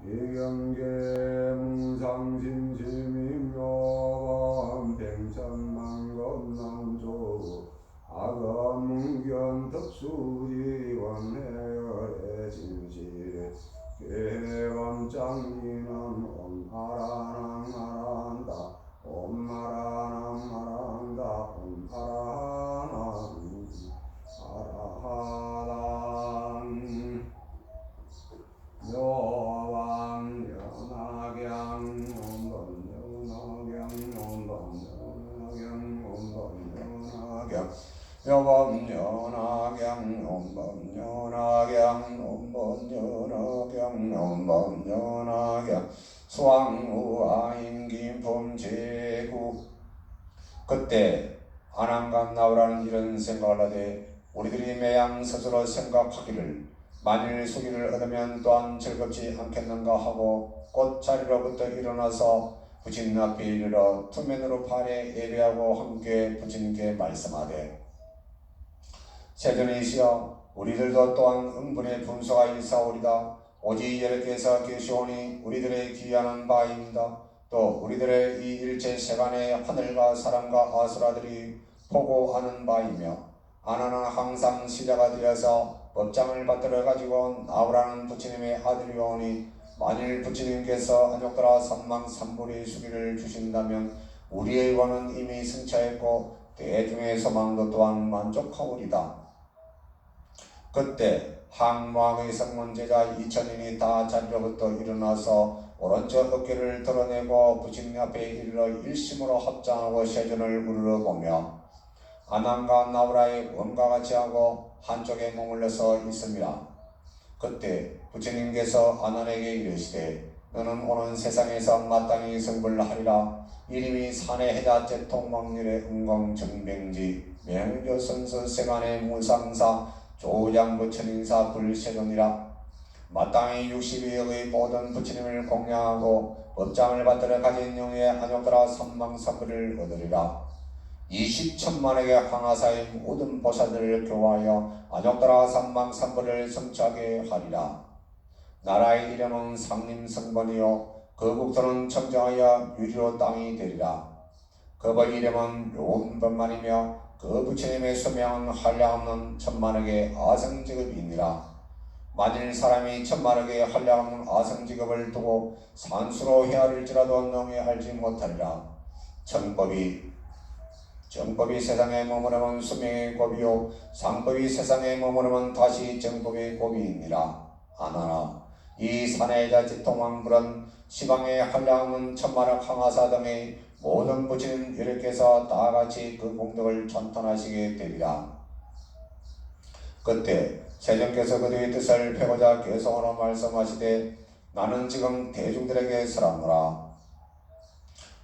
이경계 무상진심임묘범 뱅천만검남조 아감문견 덕수지원해열의 진실에 괴감장 여범 연하경 온건 연하경 온건 연하경 온건 연하경 수왕우 아임 김품 제국 그때 안한간 나오라는 이런 생각을 하되 우리들이 매양 스스로 생각하기를 만일 수기를 얻으면 또한 즐겁지 않겠는가 하고 꽃 자리로부터 일어나서 부친 앞에 이르러 투면으로 발에 예배하고 함께 부친께 말씀하되 세존이시여 우리들도 또한 응분의 분수가 있사오리다 오직 여러께서 계시오니 우리들의 귀하는 바입니다 또 우리들의 이 일체 세간의 하늘과 사람과 아수라들이 보고하는 바이며 아나는 항상 시자가 되어서 법장을 받들어 가지고 나오라는 부처님의 아들이오니 만일 부처님께서 안욕더라 삼망 삼불의 수기를 주신다면 우리의 원은 이미 승차했고 대중의 소망도 또한 만족하오리다. 그때 항무왕의 성문제자 이천인이 다 자리로부터 일어나서 오른쪽 어깨를 드러내고 부처님 앞에 이르러 일심으로 합장하고 세존을 우러러보며 아난과 나우라의 원과 같이 하고 한쪽에 머물러서 있습니다. 그때 부처님께서 아난에게 이르시되 너는 오는 세상에서 마땅히 성불하리라 이름이 산의 해자 제통망률의 은광정병지 명조선서 세간의 무상사 조장 부처님 사 불세존이라 마땅히 60여의 모든 부처님을 공양하고 법장을 받들어 가진 영의 안욕더라 삼망삼불을 얻으리라 20천만에게 항하사의 모든 보살들을 교화하여 안욕더라 삼망삼불을 성취하게 하리라. 나라의 이름은 상림성번이요 그 국토는 청정하여 유리로 땅이 되리라. 그의 이름은 요음번만이며 그 부처님의 수명은 한량없는 천만에게 아성직업이니라. 만일 사람이 천만에게 한량없는 아성직업을 두고 산수로 헤아릴지라도 능히 알지 못하리라. 정법이 정법이 세상에 머무르면 수명의 법이요 상법이 세상에 머무르면 다시 정법의 법이니라 아나라 이 산의 자지통왕불은 시방의 한량은 천만억 항하사 등의 모든 부처님 여러께서 다같이 그 공덕을 전탄하시게 되리라 그때 세정께서 그들의 뜻을 펴고자 계속으로 말씀하시되 나는 지금 대중들에게 설하노라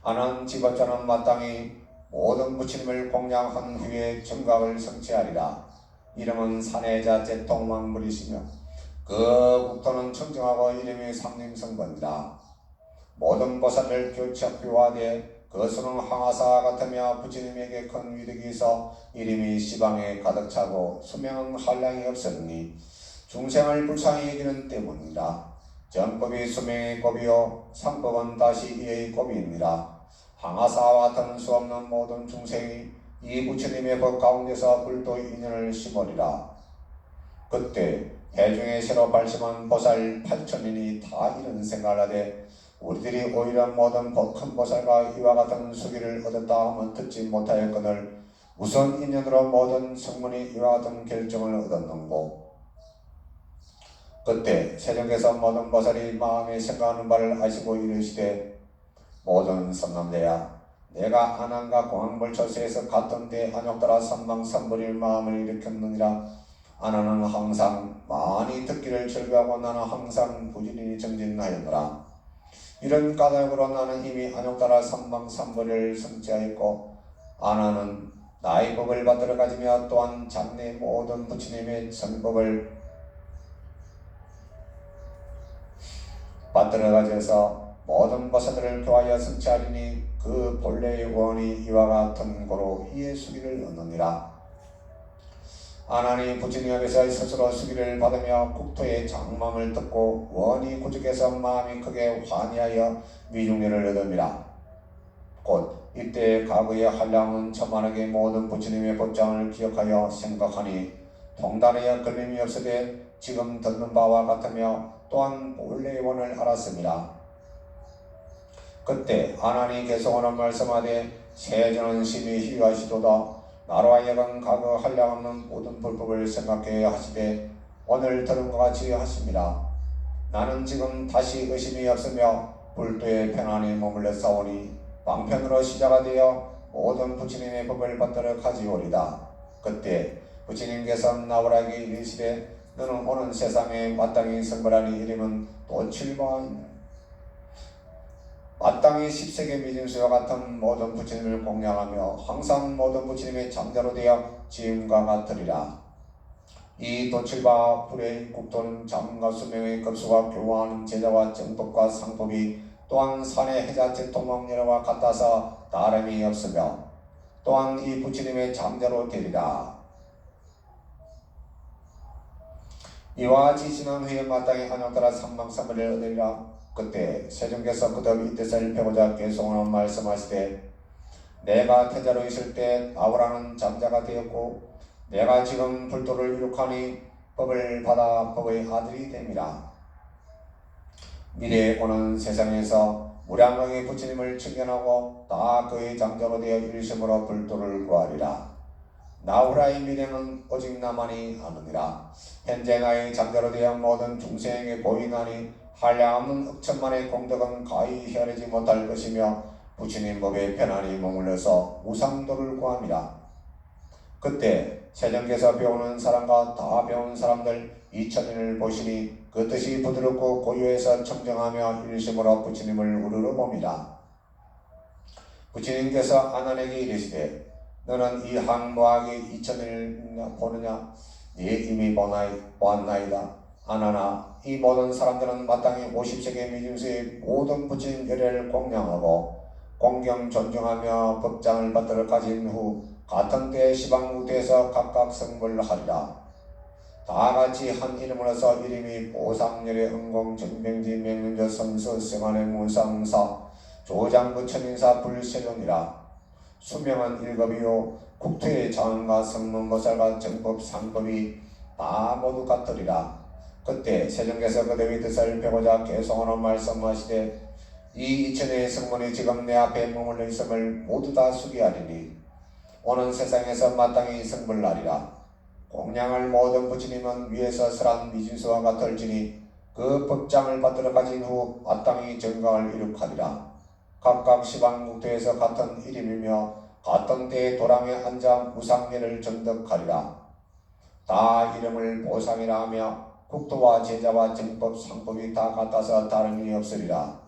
아는 집업자는 마땅히 모든 부처님을 공양한 후에 정각을 성취하리라. 이름은 산해자 제통망물이시며 그 국토는 청정하고 이름이 상림성번이라. 모든 보살을 교착교화되 그 수는 항하사 같으며 부처님에게 큰 위력이 있어 이름이 시방에 가득 차고 수명은 한량이 없으니 중생을 불쌍히 여기는 때문이라. 정법이 수명의 법이요 상법은 다시 이의 법이니라. 항하사와 같은 수 없는 모든 중생이 이 부처님의 법 가운데서 불도 인연을 심으리라. 그때 대중의 새로 발심한 보살 8천인이 다 이런 생각을 하되 우리들이 오히려 모든 큰 보살과 이와 같은 수기를 얻었다 하면 듣지 못하였거늘 무슨 인연으로 모든 성문이 이와 같은 결정을 얻었는고. 그때 세종께서 모든 보살이 마음에 생각하는 바를 아시고 이르시되 모든 선남대야 내가 안한과 공항벌처소에서 갔던 때 안욕따라 삼방삼불일 마음을 일으켰느니라. 아나는 항상 많이 듣기를 즐거워하고 나는 항상 부지런히 정진하였노라 이런 까닭으로 나는 이미 안욕따라 삼방삼불을 성취하였고 아나는 나의 법을 받들어 가지며 또한 장래 모든 부처님의 전법을 받들어 가져서 모든 보살들을 교하여 성취하리니 그 본래의 원이 이와 같은 고로 이의 수기를 얻느니라. 아나니 부처님 앞에서 스스로 수기를 받으며 국토의 장망을 듣고 원이 구죽해서 마음이 크게 환희하여 미중년을 얻음이라 곧 이때 과거의 한량은 천만하게 모든 부처님의 법장을 기억하여 생각하니 동단에 걸림이 없으되 지금 듣는 바와 같으며 또한 본래의 원을 알았습니다. 그때 아나니 개성하는 말씀하되 세전은 심히 희가시도다 나로 하여금 과거 한량없는 모든 불법을 생각해 하시되 오늘 들은 것 같이 하십니다. 나는 지금 다시 의심이 없으며 불도의 편안히 머물러 싸우니 방편으로 시작가 되어 모든 부처님의 법을 받도록 하지오리다. 그때 부처님께서 나오라기 이르시되 너는 오는 세상에 마땅히 선벌하니 이름은 도칠보이다. 마땅히 십세계 미진수와 같은 모든 부처님을 공양하며 항상 모든 부처님의 장자로 되어 지음과 같으리라. 이 도칠바 불의 국도는 장과 수명의 급수와 교화하는 제자와 정법과 상법이 또한 산의 해자체 도망녀와 같아서 다름이 없으며 또한 이 부처님의 장자로 되리라. 이와 같이 지난 후에 마땅히 한영따라 삼망삼을 얻으리라. 그때 세종께서 이 뜻을 배고자 계속하는 말씀하시되 내가 태자로 있을 때 나오라는 장자가 되었고 내가 지금 불도를 이룩하니 법을 받아 법의 아들이 됨이라. 미래에 오는 세상에서 무량하게 부처님을 증견하고 다 그의 장자로 되어 일심으로 불도를 구하리라. 나우라의 미래는 오직 나만이 아느니라. 현재 나의 장자로 되어 모든 중생에게 보이나니 한량없는 억천만의 공덕은 가히 헤아리지 못할 것이며 부처님 법에 편안히 머물러서 우상도를 구함이라. 그때 세정께서 배우는 사람과 다 배운 사람들 이천인을 보시니 그 뜻이 부드럽고 고요해서 청정하며 일심으로 부처님을 우르르 봅니다. 부처님께서 아난에게 이르시되 너는 이 항모하게 이천인을 보느냐 네 이미 보았나이다. 아나나 이 모든 사람들은 마땅히 50세계 미중수의 모든 부친 열애를 공양하고 공경 존중하며 법장을 받들어 가진 후 같은 때 시방 무대에서 각각 성불하리라. 다 같이 한 이름으로서 이름이 보상열의 응공 정병지 명륜저 성서 생활의 무상사 조장부 천인사 불세론이라. 수명은 일급이요 국토의 장과 성문보살과 정법 상법이 다 모두 같으리라. 그때 세종께서 그들의 뜻을 펴고자 계속하는 말씀하시되 이 이천의 성문이 지금 내 앞에 머물러 있음을 모두 다 수기하리니 오는 세상에서 마땅히 성불나리라. 공양을 모든 부처님은 위에서 설한 미진수와 같을지니 그 법장을 받들어 가진 후 마땅히 정강을 이룩하리라. 각각 시방국토에서 같은 이름이며 같은 때에 도랑에 앉아 무상례를 전득하리라. 다 이름을 보상이라 하며 국토와 제자와 정법 상법이 다 같아서 다름이 없으리라.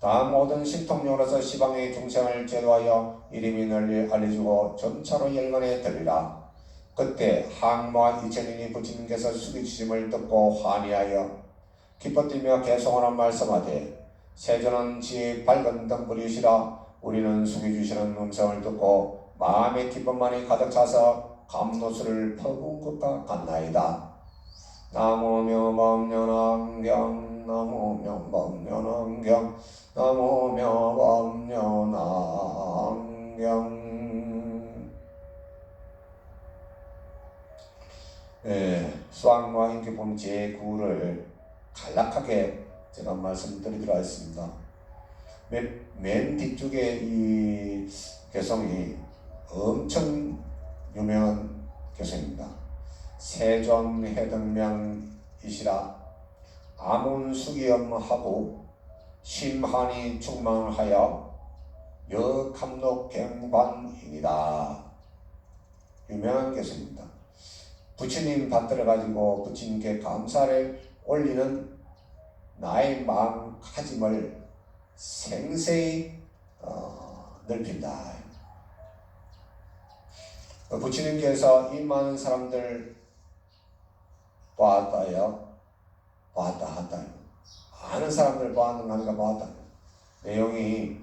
다 모든 신통용으로서 시방의 중생을 제도하여 이름이 널리 알려주고 점차로 열간에 들리라. 그때 항모한 이천인이 부처님께서 숙이주심을 듣고 환희하여 기뻐 뛰며 개송하는 말씀하되 세존은 지의 밝은 등불이시라 우리는 숙이주시는 음성을 듣고 마음의 기쁨만이 가득 차서 감노수를 퍼부은 것과 같나이다. 법련왕경 나무며 법련왕경 예, 수학과 인기품 제9를 간략하게 제가 말씀드리도록 하겠습니다. 맨, 맨 뒤쪽에 이 개성이 엄청 유명한 개성입니다. 세존해등명이시라 아문수기엄하고 심한이 충만하여 여감록경관입니다. 유명한 교수입니다. 부처님 받들어 가지고 부처님께 감사를 올리는 나의 마음가짐을 생생히 어, 넓힌다. 부처님께서 이 많은 사람들 보았다요. 보았다 한다. 많은 사람들 하니까 보았다. 내용이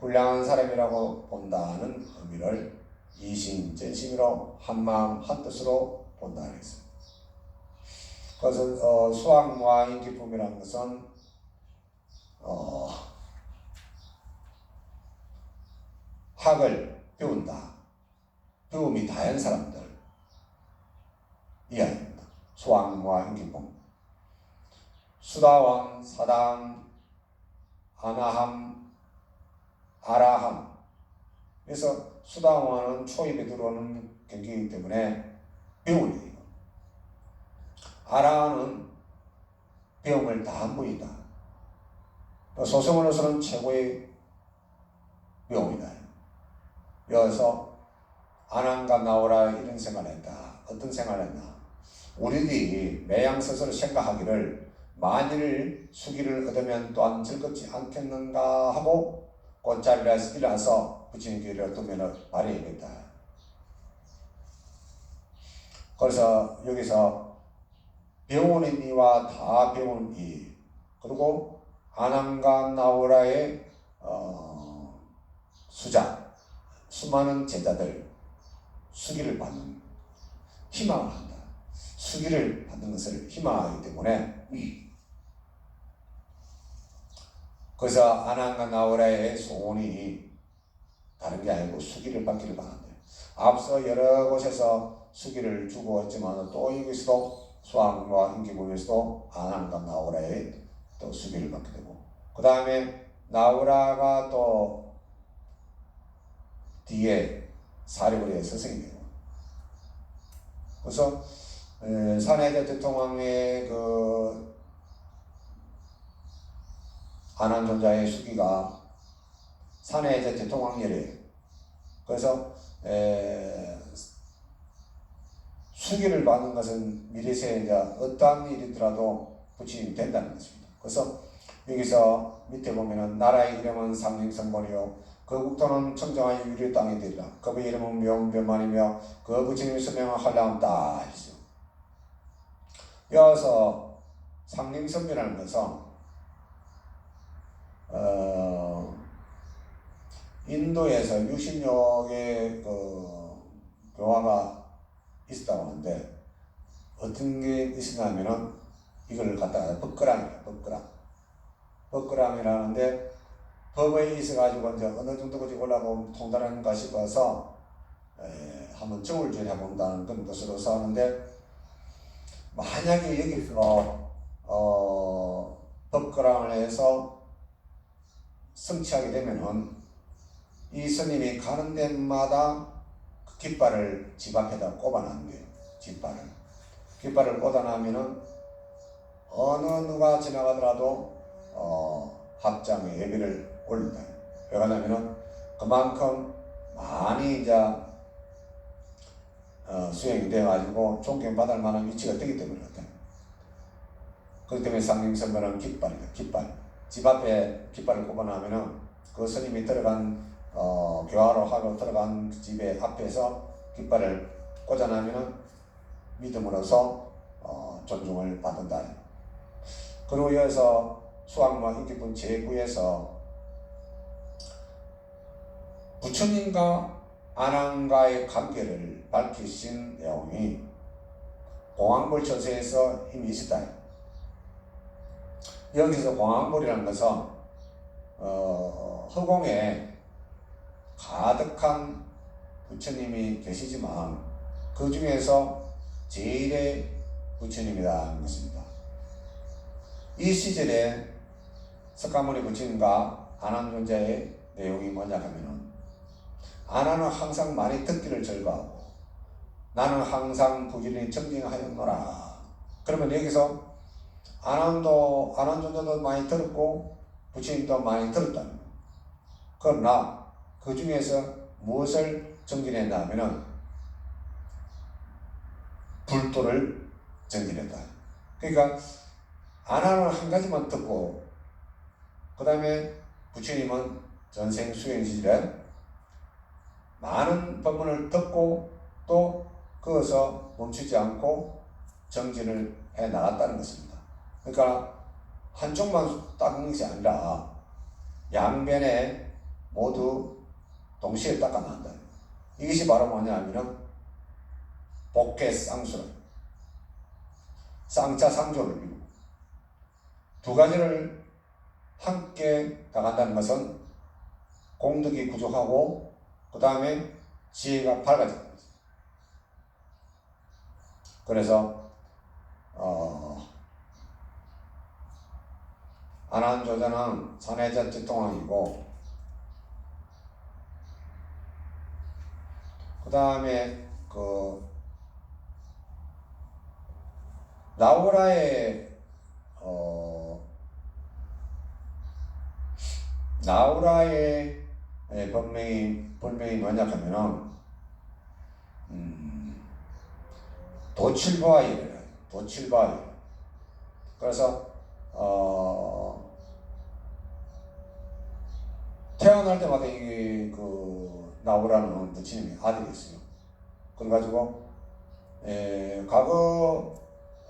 훌륭한 사람이라고 본다는 의미를 이심 전심으로 한마음 한뜻으로 본다 그랬습니다. 그래서 어, 수학과 기쁨이라는 것은 어, 학을 배운다. 배움이 다양한 사람들 이야기입니다. 수학과 기쁨. 수다왕, 사당, 아나함, 아라함. 그래서 수다왕은 초입에 들어오는 경기이기 때문에 배우는 아라는 배움을 다한 분이다. 소성으로서는 최고의 배움이다. 여기서 아난과 나오라 이런 생각을 했다. 어떤 생각을 했나? 우리들이 매양 스스로 생각하기를 만일 수기를 얻으면 또한 즐겁지 않겠는가 하고 꽃자리라서 일어나서 부처님께로 두면을 발휘해야겠다. 그래서 여기서 이와 다 배우는 이 그리고 아남과 나오라의 어, 수자 수많은 제자들 수기를 받는 한다. 수기를 받는 것을 희망하기 때문에. 그래서 아난과 나오라의 소원이 다른 게 아니고 수기를 받기를 바란다. 앞서 여러 곳에서 수기를 주고 있지만 또 여기서도 수학과 인기부에서도 아난과 나오라의 또 수기를 받게 되고. 그 다음에 나우라가 또 뒤에 사리부리의 스승이 되고 그래서 산해대 대통령의 그 안한존자의 수기가 산해대 대통령이래 그래서 에, 수기를 받는 것은 미래세에 이제 어떠한 일이더라도 부처님이 된다는 것입니다. 그래서 여기서 밑에 보면은 나라의 이름은 상림성본이요. 그 국토는 청정한 유리 땅이 되리라. 그의 이름은 명변만이며 그 부처님의 서명은 한량다 여기서 상림성변이라는 것은 어, 인도에서 60여 개의 그 교화가 있었다고 하는데 어떤 게 있었냐면은 이걸 갖다가 법그랑이야 법그랑. 법그람이라는데 법에 있어가지고 이제 어느 정도까지 올라가면 통달하는가 싶어서 에, 한번 점을 좀 해본다는 그런 것으로서 하는데 만약에 여기서 어, 법그람을 해서 성취하게 되면은 이 스님이 가는 데마다 그 깃발을 집 앞에다 꼽아놨는데요. 깃발을. 깃발을 꽂아놓으면은 어느 누가 지나가더라도 어, 합장의 예비를 올린다. 왜 그러냐면은 그만큼 많이 이제 어, 수행이 돼가지고 존경받을 만한 위치가 되기 때문에 그렇다. 그렇기 때문에 상림선배는 깃발이다. 깃발. 집 앞에 깃발을 꼽아놓으면은 그 스님이 들어간 어, 교화로 하러 들어간 집의 앞에서 깃발을 꽂아놓으면은 믿음으로써 어, 존중을 받는다. 그리고 여기서 수학과 인기분 제9에서 부처님과 아난과의 관계를 밝히신 내용이 공항불 처세에서 이미 있었다. 여기서 공항불이라는 것은 어, 허공에 가득한 부처님이 계시지만 그 중에서 제일의 부처님이라는 것입니다. 이 시절에 석가모니 부처님과 아난 존자의 내용이 뭐냐 하면은 아나는 항상 많이 듣기를 즐거워하고 나는 항상 부지런히 정진하였노라. 그러면 여기서 아난도 아난존자도 많이 들었고 부처님도 많이 들었다. 그러나 그 중에서 무엇을 정진했나 하면은 불도를 정진했다. 그러니까 아나는 한 가지만 듣고 그 다음에 부처님은 전생 수행 시절에 많은 법문을 듣고 또 그것서 멈추지 않고 정진을 해 나갔다는 것입니다. 그러니까 한쪽만 닦은 것이 아니라 양변에 모두 동시에 닦아 나간다. 이것이 바로 뭐냐면은 복회 쌍수라 쌍자 상조를 이루고 두 가지를 함께 나간다는 것은 공덕이 부족하고 그 다음에 지혜가 밝아지는 거죠. 그래서 어, 안한조자는 산해자지통왕이고 그 다음에 그 나우라의 어 나우라의 예, 본명이 본명이 뭐냐 하면은 음, 도칠바이래요. 도칠바이. 그래서 어 태어날 때마다 이그 나우라는 부처님이 아들이 있어요. 그래가지고 에, 과거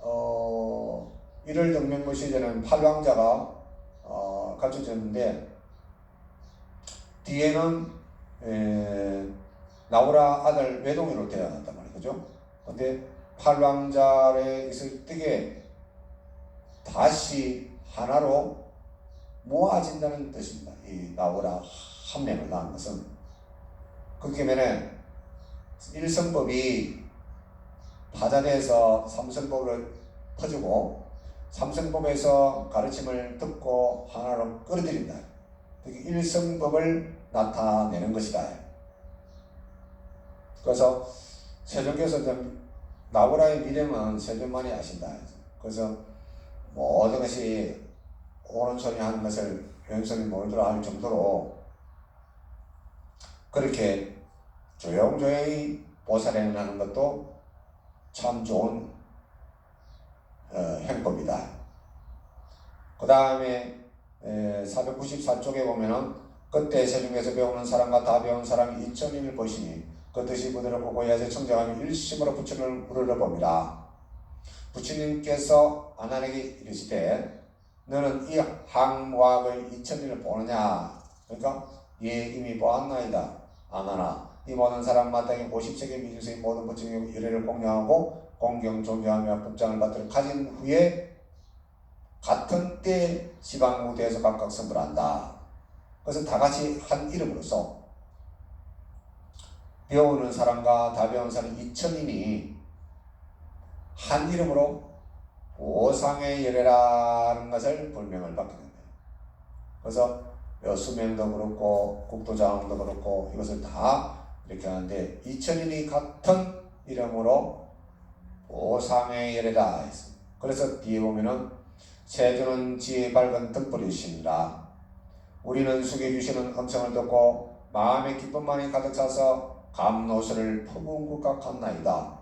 어 1월 정명무 시절에는 팔왕자가 어, 갖춰졌는데 뒤에는 에, 나우라 아들 외동이로 태어났단 말이에요. 그죠? 근데 팔왕자에 있을 때에 다시 하나로 모아진다는 뜻입니다. 이 나우라 한 명을 낳은 것은 그렇게 면에 일성법이 파자대에서 삼성법을 퍼주고 삼성법에서 가르침을 듣고 하나로 끌어들인다. 그게 일성법을 나타내는 것이다. 그래서 세종께서 좀 나우라의 미래는 세종만이 아신다. 그래서 모든 것이 옳은 소리 하는 것을 왼손이 모르더라 할 정도로 그렇게 조용조용히 보살행을 하는 것도 참 좋은 어, 행법이다. 그 다음에 494쪽에 보면은 그때 세중에서 배우는 사람과 다 배운 사람이 이천인을 보시니 그 뜻이 부드럽고 고야제 청정하며 일심으로 부처님을 부르러 봅니다. 부처님께서 아난에게 이르시되 너는 이 항무학의 이천인을 보느냐? 그러니까 예 이미 보았나이다. 아나나 이 모든 사람 마땅히 50세계 미주세의 모든 부처님의 유래를 공양하고 공경 존경하며 법장을 받도록 가진 후에 같은 때 지방 무대에서 각각 선물한다. 그래서 다 같이 한 이름으로서 배우는 사람과 다 배운 사람 2천인이 한 이름으로 보상의 열애라는 것을 불명을 받게 됩니다. 그래서 수명도 그렇고 국도장도 그렇고 이것을 다 이렇게 하는데 2천인이 같은 이름으로 보상의 열애다 했습니다. 그래서 뒤에 보면은 세주는 지혜 밝은 등불이시니라 우리는 숙여주시는 음성을 듣고 마음의 기쁨만이 가득 차서 감노수를 품은 것 같나이다.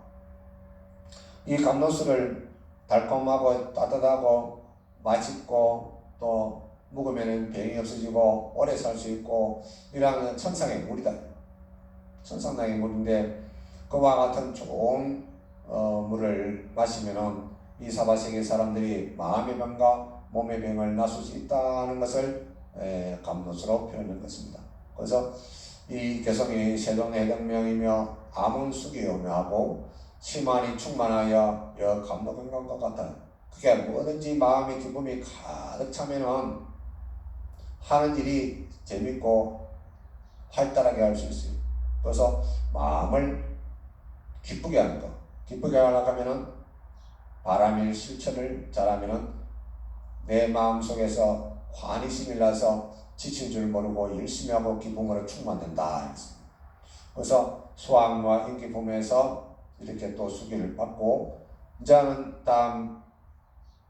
이 감노수를 달콤하고 따뜻하고 맛있고 또 먹으면 병이 없어지고 오래 살 수 있고 이러한 천상의 물이다. 천상의 물인데 그와 같은 좋은 어, 물을 마시면은 이 사바세계 사람들이 마음의 병과 몸의 병을 나술 수 있다는 것을 에, 감노수로 표현한 것입니다. 그래서 이 개성이 세동의 해당명이며 아문숙이 오묘하고 치만이 충만하여 여 감독한 것 같아. 그게 뭐든지 마음의 기쁨이 가득 차면은 하는 일이 재밌고 활달하게 할 수 있어요. 그래서 마음을 기쁘게 하는 거. 기쁘게 하려고 하면은 바람일 실천을 잘하면은 내 마음 속에서 환희심이 나서 지칠 줄 모르고 열심히 하고 기쁨으로 충만된다. 그래서 수학과 인기품에서 이렇게 또 수기를 받고 이제는 다음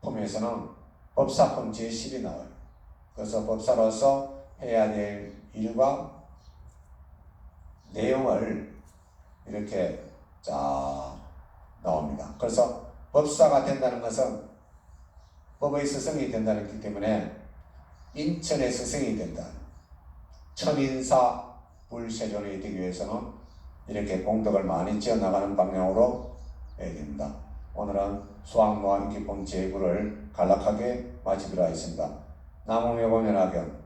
품에서는 법사품 제10이 나와요. 그래서 법사로서 해야 될 일과 내용을 이렇게 자 나옵니다. 그래서 법사가 된다는 것은 법의 스승이 된다는 기 때문에 인천의 스승이 된다. 천인사 불세존이 되기 위해서는 이렇게 공덕을 많이 지어 나가는 방향으로 해야 됩니다. 오늘은 수학노와 인기품 제구를 간략하게 마치기로 하겠습니다. 보면하견